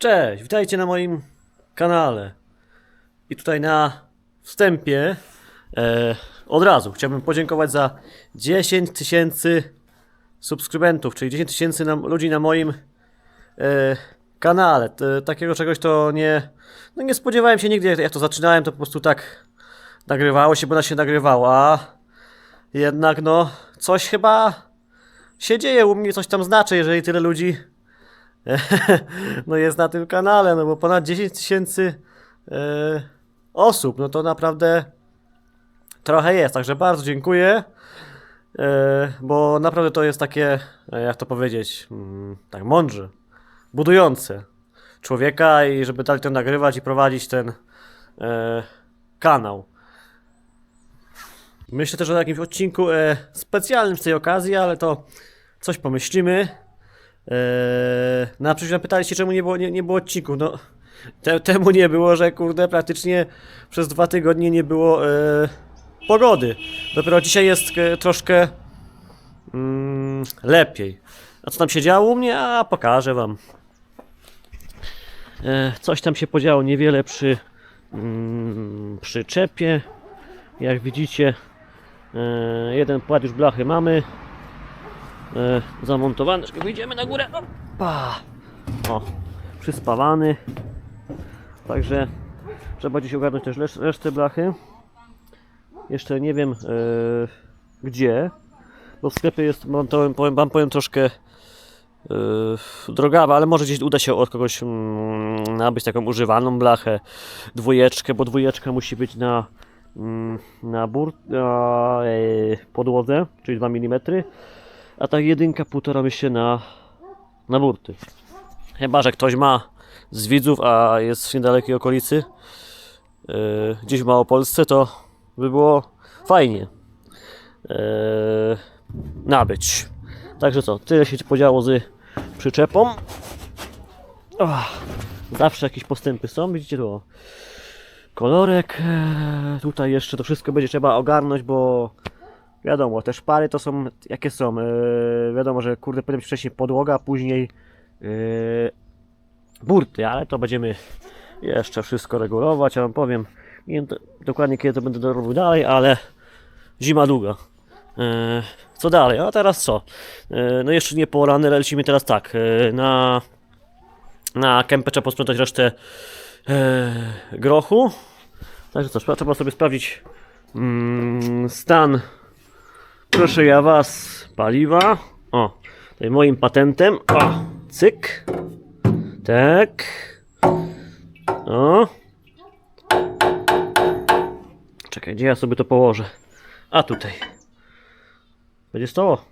Cześć, witajcie na moim kanale. I tutaj na wstępie e, od razu chciałbym podziękować za 10 tysięcy subskrybentów, czyli 10 tysięcy ludzi na moim e, kanale. T, takiego czegoś to nie, no nie spodziewałem się nigdy, jak, jak to zaczynałem, to po prostu tak nagrywało się, bo na się nagrywało, a jednak no coś chyba się dzieje u mnie, coś tam znaczy, jeżeli tyle ludzi no jest na tym kanale, no bo ponad 10 tysięcy e, osób, no to naprawdę trochę jest, także bardzo dziękuję, e, bo naprawdę to jest takie, e, jak to powiedzieć, mm, tak mądrze, budujące człowieka i żeby dalej to nagrywać i prowadzić ten kanał. Myślę też o jakimś odcinku specjalnym z tej okazji, ale to coś pomyślimy. Eee, na przykład pytaliście, czemu nie było, nie, nie było odcinków. No, te, temu nie było, że kurde, praktycznie przez dwa tygodnie nie było e, pogody. Dopiero dzisiaj jest e, troszkę mm, lepiej. A co tam się działo u mnie? A pokażę wam. E, coś tam się podziało niewiele przy mm, przyczepie. Jak widzicie, e, jeden płat już blachy mamy e, zamontowany. Czekaj, Wyjdziemy na górę. Opa! O, przyspawany. Także trzeba dziś ogarnąć też lesz- resztę blachy. Jeszcze nie wiem e, gdzie, bo w sklepie jest, mam to, powiem, wam powiem troszkę e, drogawa, ale może gdzieś uda się od kogoś mm, nabyć taką używaną blachę, dwójeczkę, bo dwójeczka musi być na mm, na bur, na e, podłodze, czyli 2 mm a ta jedynka półtora myślę na, na burty. Chyba, że ktoś ma z widzów, a jest w niedalekiej okolicy, yy, gdzieś w Małopolsce, to by było fajnie yy, nabyć. Także co, tyle się podziało z przyczepą. Ach, zawsze jakieś postępy są, widzicie tu. Kolorek, e, tutaj jeszcze to wszystko będzie trzeba ogarnąć, bo Wiadomo, te szpary to są jakie są. Yy, wiadomo, że kurde powinna być wcześniej podłoga, później yy, burty, ale to będziemy jeszcze wszystko regulować. Ja wam powiem, nie wiem do- dokładnie kiedy to będę robił dalej, ale zima długa. Yy, co dalej? A teraz co? Yy, no jeszcze nie porany, lecimy teraz tak. Yy, na na kępę trzeba posprzątać resztę yy, grochu. Także co, trzeba- trzeba sobie sprawdzić mm, stan Proszę ja was, paliwa. O, tutaj moim patentem. O, cyk. Tak. O. Czekaj, gdzie ja sobie to położę? A tutaj. Będzie stało?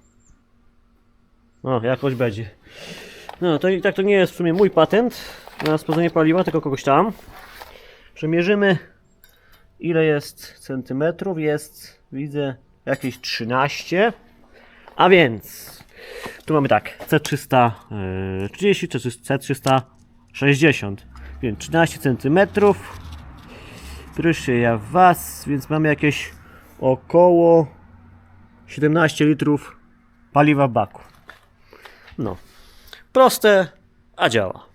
O, jakoś będzie. No, to i tak to nie jest w sumie mój patent na sprawdzenie paliwa, tylko kogoś tam. Przemierzymy ile jest centymetrów. Jest, widzę, jakieś 13. A więc tu mamy tak C330 czy C360, więc 13 cm. Proszę ja was, więc mamy jakieś około 17 litrów paliwa w baku. No, proste, a działa.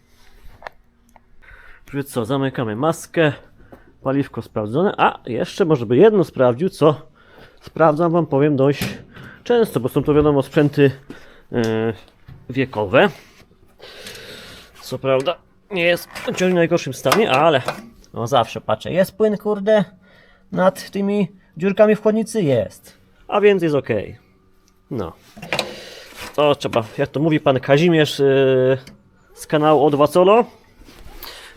Więc co, zamykamy maskę, paliwko sprawdzone, a jeszcze może by jedno sprawdził, co sprawdzam wam powiem dość często, bo są to wiadomo sprzęty e, wiekowe. Co prawda nie jest w najgorszym stanie, ale no zawsze patrzę, jest płyn kurde nad tymi dziurkami w chłodnicy? Jest. A więc jest ok. No. To trzeba, jak to mówi pan Kazimierz e, z kanału Odwa Solo.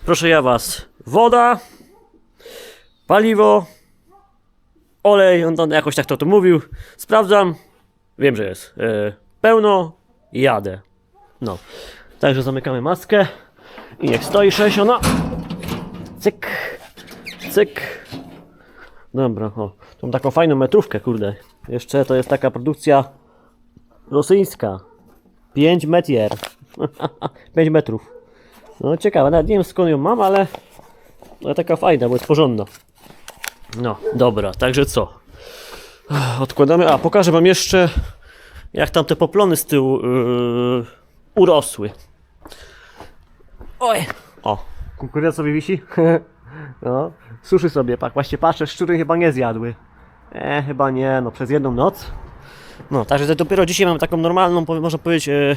Proszę ja was, woda, paliwo, olej, on tam jakoś tak to, to mówił. Sprawdzam, wiem, że jest e, pełno jadę. No, także zamykamy maskę i niech stoi 60. Cyk, cyk. Dobra, o, tą taką fajną metrówkę, kurde. Jeszcze to jest taka produkcja rosyjska. 5 metier. 5 metrów. No ciekawe, nawet nie wiem skąd ją mam, ale, ale taka fajna, bo jest porządna. No, dobra, także co? Odkładamy. A, pokażę Wam jeszcze, jak tam te poplony z tyłu yy, urosły. Oj, O, kukurydza sobie wisi. no, suszy sobie, tak właśnie patrzę, szczury chyba nie zjadły. E, chyba nie, no przez jedną noc. No, także dopiero dzisiaj mamy taką normalną, można powiedzieć, e,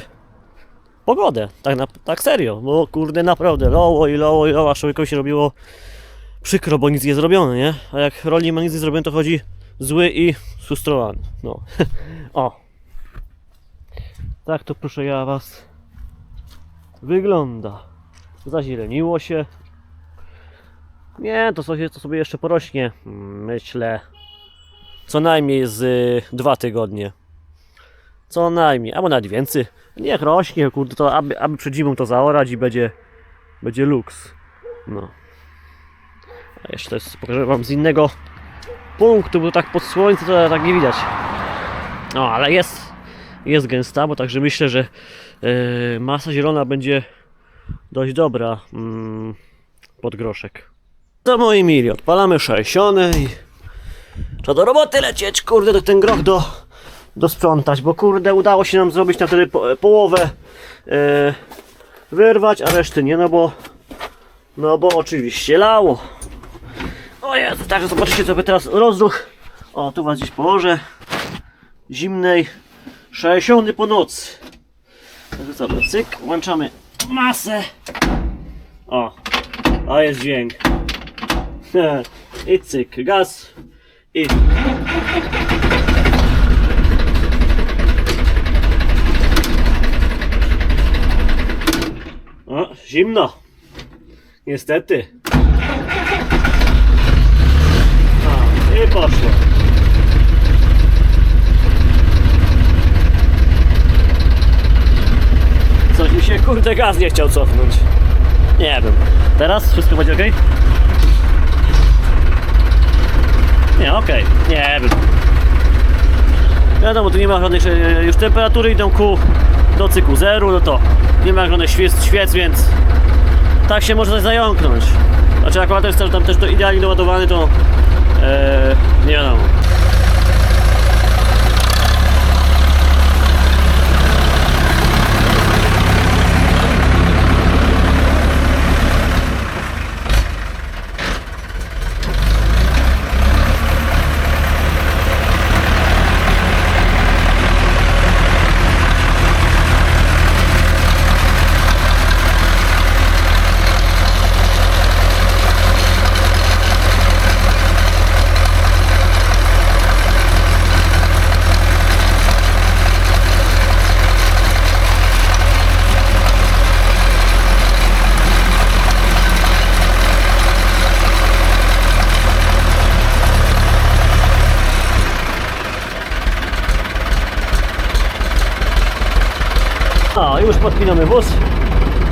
pogodę. Tak, na, tak serio, bo kurde naprawdę loło i loło i loło, aż człowiekowi się robiło przykro, bo nic nie zrobione, nie? A jak roli nie ma nic nie zrobione, to chodzi zły i frustrowany. No. o. Tak to proszę ja was wygląda. Zazieleniło się. Nie, to sobie, to sobie jeszcze porośnie. Myślę. Co najmniej z y, dwa tygodnie. Co najmniej, albo nawet więcej. Niech rośnie, kurde, to aby, aby przed zimą to zaorać i będzie, będzie luks. No. A jeszcze jest, pokażę wam z innego punktu, bo tak pod słońce to tak nie widać. No, ale jest, jest gęsta, bo także myślę, że e, masa zielona będzie dość dobra mm, pod groszek. To moi mili, odpalamy sześcione i trzeba do roboty lecieć, kurde, ten groch do, do sprzątać, bo kurde udało się nam zrobić na tyle po, połowę e, wyrwać, a reszty nie, no bo no bo oczywiście lało. O Jezu, także zobaczycie sobie teraz rozruch. O, tu was gdzieś położę. Zimnej 60 po nocy. Także sobie, cyk, włączamy masę. O, a jest dźwięk. I cyk, gaz. I... O, zimno. Niestety. I poszło. Coś mi się kurde gaz nie chciał cofnąć. Nie wiem. Teraz wszystko będzie ok? Nie, okej. Nie wiem. Wiadomo, tu nie ma żadnych, e, już temperatury idą ku do cyklu zeru, no to nie ma żadnych świec, świec, więc tak się może zająknąć. Znaczy akurat jest tam też to idealnie doładowany, to nie wiadomo. O, już podpinamy wóz.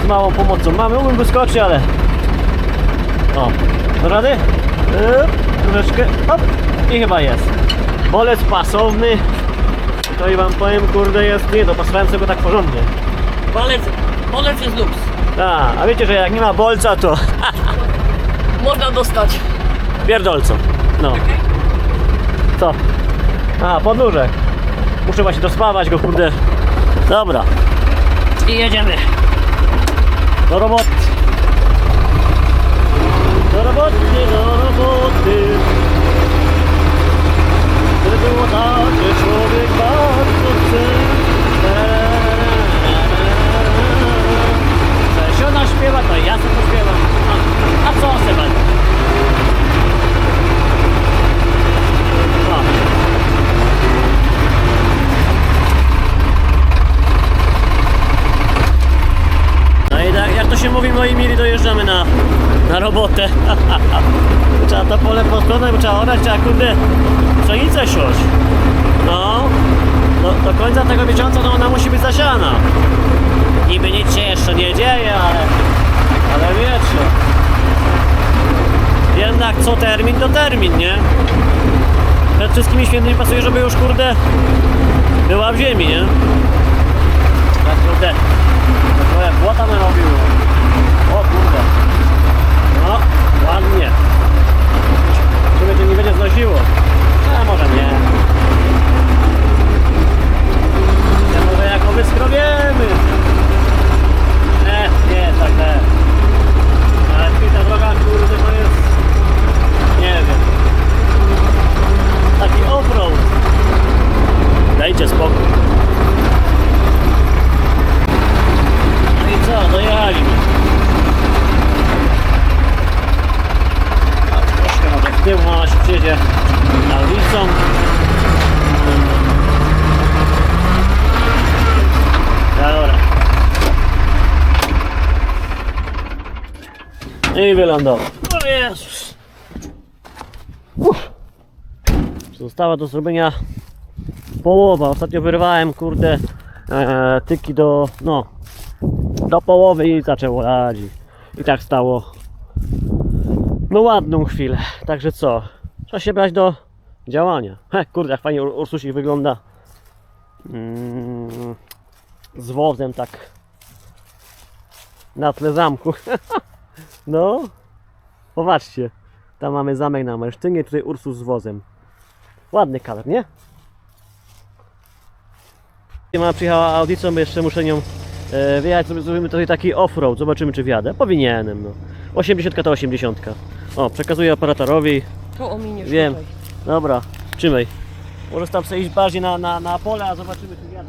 Z małą pomocą mamy. Mógłbym wyskoczyć, ale... O, do rady? Yp, troszeczkę, hop, i chyba jest. Bolec pasowny. To i wam powiem, kurde, jest, nie, dopasowałem sobie go tak porządnie. Walec, walec jest luks. Tak, a wiecie, że jak nie ma bolca, to Można dostać. pierdolco. No. Co? A, podnóżek. Muszę właśnie dospawać go, kurde. Dobra. I jedziemy. Do roboty. Do roboty, do roboty. Gdyby było tak, że człowiek bardzo chce. Że ona śpiewa, to ja sobie śpiewam. A, a co se będę? O. No i tak, jak to się mówi, moi mili, dojeżdżamy na, na robotę. trzeba to posprzątać, bo trzeba orać, trzeba kurde pszenicę siąść. No, do, do końca tego miesiąca to ona musi być zasiana. Niby nic się jeszcze nie dzieje, ale, ale wiecie. Jednak co termin, to termin, nie? Przed wszystkimi świętymi pasuje, żeby już kurde była w ziemi, nie? Tak kurde. No trochę błota narobiło. O kurde. No, ładnie. Będzie nie będzie znosiło? A może nie. Ja może jako wyskrobiemy. E, nie, tak nie. I wylądował. O Jezus. Została do zrobienia połowa. Ostatnio wyrwałem, kurde, e, tyki do, no, do połowy i zaczęło lać. I, tak stało. No ładną chwilę. Także co? Trzeba się brać do działania. He, kurde, jak fajnie Ur- Ursusik wygląda. Mm, z wozem tak na tle zamku. no, popatrzcie. Tam mamy zamek na Mersztynie, tutaj Ursus z wozem. Ładny kadr, nie? Mama przyjechała audicą, bo jeszcze muszę nią e, wyjechać, zrobimy tutaj taki off-road, zobaczymy czy wjadę. Powinienem, no. 80 to 80. O, przekazuję operatorowi. To ominiesz Wiem. tutaj. Dobra, trzymaj. Może tam sobie iść bardziej na, na, na pole, a zobaczymy czy wjadę.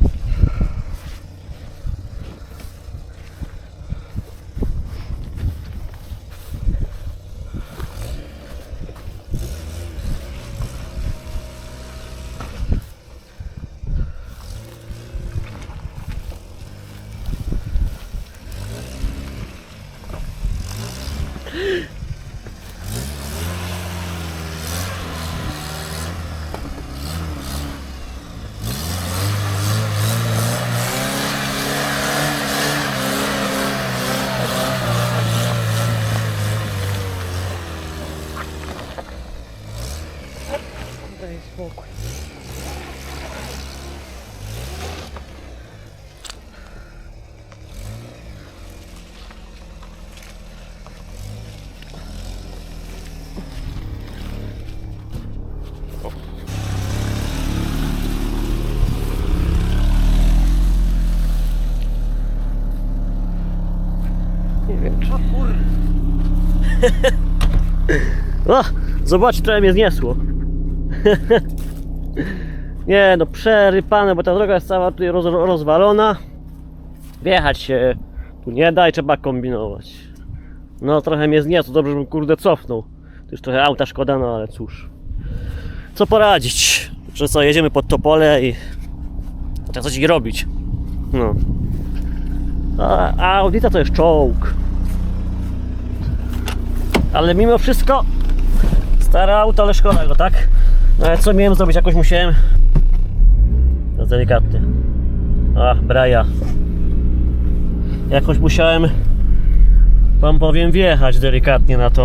Nie wiem, czy... O, zobacz, trochę mnie zniesło. Nie no, przerypane, bo ta droga jest cała tutaj roz, rozwalona. Wjechać się tu nie da i trzeba kombinować. No trochę mnie zniesło, dobrze żebym kurde cofnął. To już trochę auta szkoda, no ale cóż. Co poradzić? Że co, jedziemy pod to pole i... Trzeba coś robić. No. A, a to jest czołg. Ale mimo wszystko Stare auto, ale szkoda go, tak? No ale co miałem zrobić? Jakoś musiałem. To delikatnie. A, braja. Jakoś musiałem, wam powiem, wjechać delikatnie na to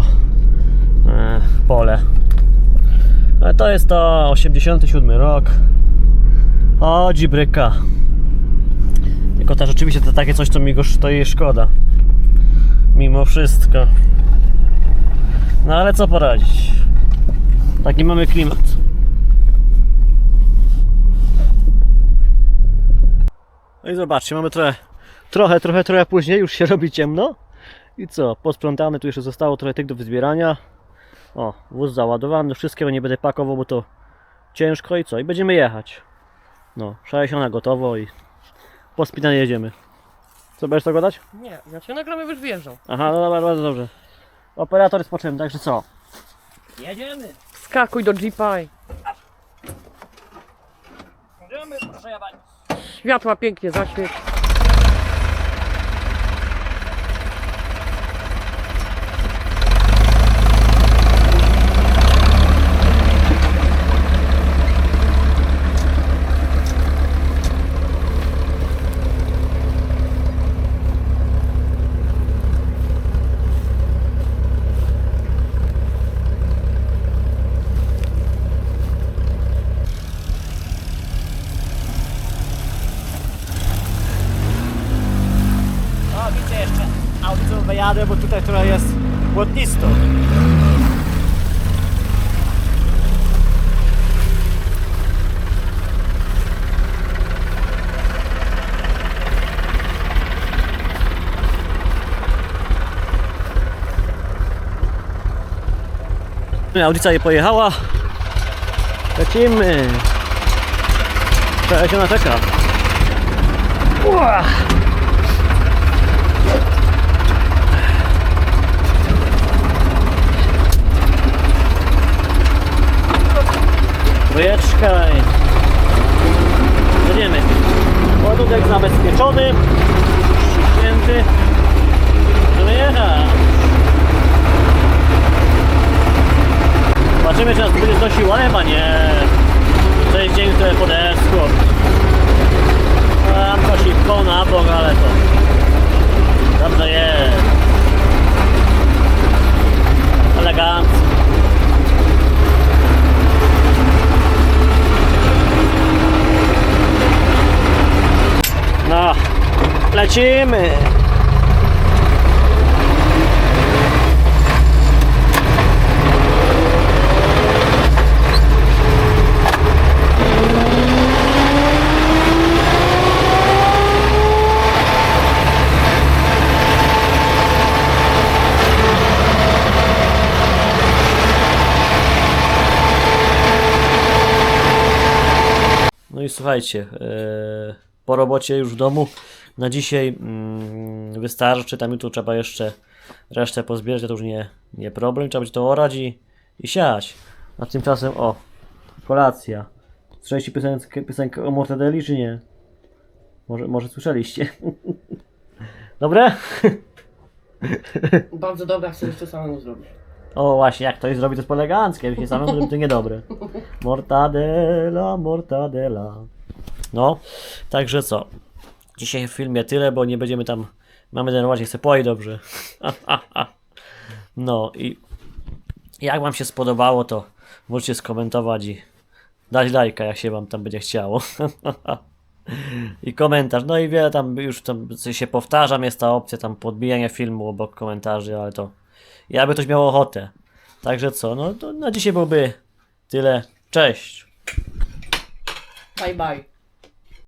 e, pole. Ale to jest to 87 rok. Chodzi bryka. To rzeczywiście to takie coś, co mi go stoi szkoda. Mimo wszystko. No ale co poradzić? Taki mamy klimat. No i zobaczcie, mamy trochę, trochę, trochę, trochę później, już się robi ciemno. I co, posprzątane, tu jeszcze zostało trochę tych do wyzbierania. O, wóz załadowany, wszystkiego nie będę pakował, bo to ciężko i co, i będziemy jechać. No, 60 gotowo i pospinanie jedziemy. Co, będziesz to gadać? Nie, ja cię nagramy, już wjeżdżał. Aha, no dobra, bardzo dobrze. Operator jest potrzebny, także co? Jedziemy! Skakuj do Jeepa. i Jedziemy, proszę jebać. Światła pięknie zaświeć. O, widzę jeszcze audycją wyjadę, bo tutaj trochę jest błotnisto. Audycja nie pojechała. Lecimy. Cześć, ona czeka. Ua! Wyjeczkaj. jedziemy. Ładunek zabezpieczony. Przycięty. Możemy jechać. Zobaczymy, czy nas tu będzie znosiło, ale chyba nie. To jest dzień, który podeschło. Tam kosi koło na bok, ale to dobrze jest. Elegancko. No, lecimy. No i słuchajcie, e, po robocie już w domu na dzisiaj mm, wystarczy, tam jutro trzeba jeszcze resztę pozbierać, to już nie, nie problem, trzeba będzie to orać i, i siać. A tymczasem, o, kolacja. Słyszeliście piosenkę, piosenkę o Mortadeli, czy nie? Może, może słyszeliście? Dobre? Bardzo dobra, chcę jeszcze samemu zrobić. O właśnie, jak ktoś zrobi to jest eleganckie, się samemu zrobi to niedobre. Mortadela, mortadela. No, także co? Dzisiaj w filmie tyle, bo nie będziemy tam... Mamy denerwować, se poi dobrze. No i jak wam się spodobało, to możecie skomentować i dać lajka, jak się wam tam będzie chciało. I komentarz. No i wiele tam już tam się powtarzam, jest ta opcja tam podbijania filmu obok komentarzy, ale to jakby ktoś miał ochotę. Także co, no to na dzisiaj byłoby tyle. Cześć! Bye bye.